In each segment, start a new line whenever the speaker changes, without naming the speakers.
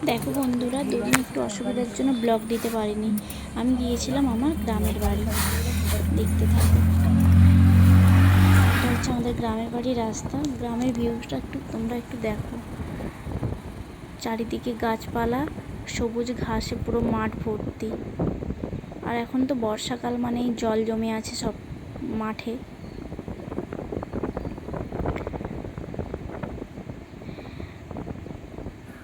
দেখো বন্ধুরা, দুদিন একটু অসুবিধার জন্য ব্লগ দিতে পারিনি। আমি গিয়েছিলাম আমার গ্রামের বাড়ি। দেখতে থাকো। এটা হচ্ছে আমাদের গ্রামের বাড়ির রাস্তা। গ্রামের ভিউটা একটু, তোমরা একটু দেখো। চারিদিকে গাছপালা, সবুজ ঘাসে পুরো মাঠ ভর্তি। আর এখন তো বর্ষাকাল মানেই জল জমে আছে সব মাঠে।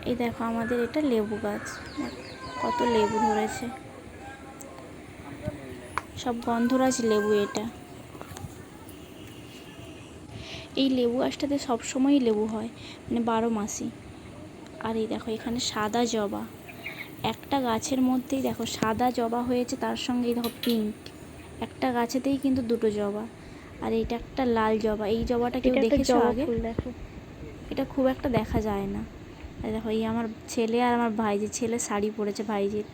এই দেখো আমাদের এটা লেবু গাছ। কত লেবু ধরেছে। সব গন্ধরাজ লেবু এটা। এই লেবু গাছটাতে সবসময়ই লেবু হয় মানে বারো মাসই। আর এই দেখো এখানে সাদা জবা। একটা গাছের মধ্যেই দেখো সাদা জবা হয়েছে তার সঙ্গে এই দেখো পিঙ্ক একটা গাছেতেই কিন্তু দুটো জবা। আর এইটা একটা লাল জবা। এই জবাটা কেউ দেখেছ আগে?
দেখো।
এটা খুব একটা দেখা যায় না। দেখো, এই আমার ছেলে আর আমার ভাইজি ছেলে শাড়ি পরেছে ভাইজির।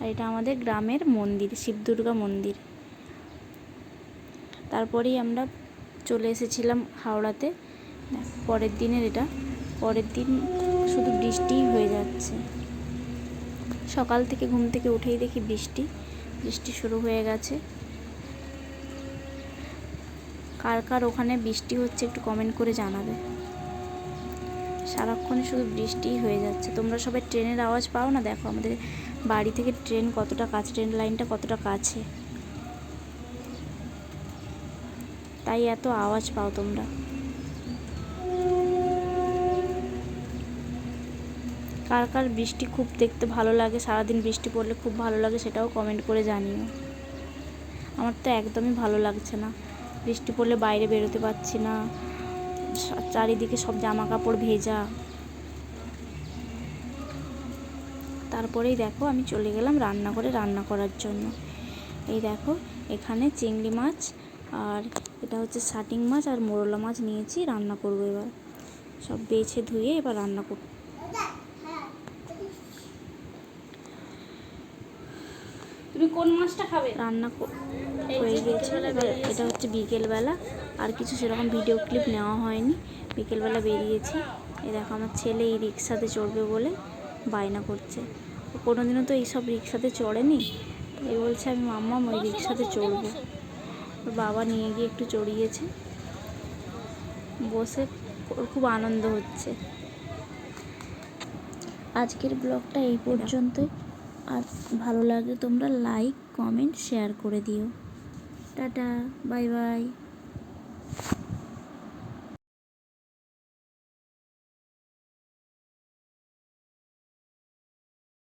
আর এটা আমাদের গ্রামের মন্দির শিব দুর্গা মন্দির। তারপরেই আমরা চলে এসেছিলাম হাওড়াতে। পরের দিনের এটা। পরের দিন শুধু বৃষ্টিই হয়ে যাচ্ছে। সকাল থেকে ঘুম থেকে উঠেই দেখি বৃষ্টি। বৃষ্টি শুরু হয়ে গেছে। কার কার ওখানে বৃষ্টি হচ্ছে একটু কমেন্ট করে জানাবে। সারাক্ষণ শুধু বৃষ্টিই হয়ে যাচ্ছে। তোমরা সবাই ট্রেনের আওয়াজ পাও না? দেখো আমাদের বাড়ি থেকে ট্রেন কতটা কাছে, ট্রেন লাইনটা কতটা কাছে। তাই এত আওয়াজ পাও তোমরা। কার কার বৃষ্টি খুব দেখতে ভালো লাগে, সারাদিন বৃষ্টি পড়লে খুব ভালো লাগে সেটাও কমেন্ট করে জানিও। আমার তো একদমই ভালো লাগছে না। বৃষ্টি পড়লে বাইরে বেরোতে পারছি না। চারিদিকে সব জামা কাপড় ভেজা। তারপরেই দেখো আমি চলে গেলাম রান্না করে রান্না করার জন্য। এই দেখো এখানে চিংড়ি মাছ আর এটা হচ্ছে শাটিং মাছ আর মোরলা মাছ নিয়েছি রান্না করব এবার। সব বেছে ধুয়ে এবার রান্না করব
তুমি কোন মাছটা খাবে?
রান্না কর- হয়ে গেছে এবার এটা হচ্ছে বিকেলবেলা। আর কিছু সেরকম ভিডিও ক্লিপ নেওয়া হয়নি। বিকেলবেলা বেরিয়েছি। এ দেখো আমার ছেলে এই রিক্সাতে চড়বে বলে বায়না করছে। কোনো দিনও তো এইসব রিক্সাতে চড়েনি। এই বলছে আমি মাম্মা ওই রিক্সাতে চড়বো। বাবা নিয়ে গিয়ে একটু চড়িয়েছে। বসে ওর খুব আনন্দ হচ্ছে। আজকের ব্লগটা এই পর্যন্তই। আর ভালো লাগলে তোমরা লাইক কমেন্ট শেয়ার করে দিও। Tata bye bye.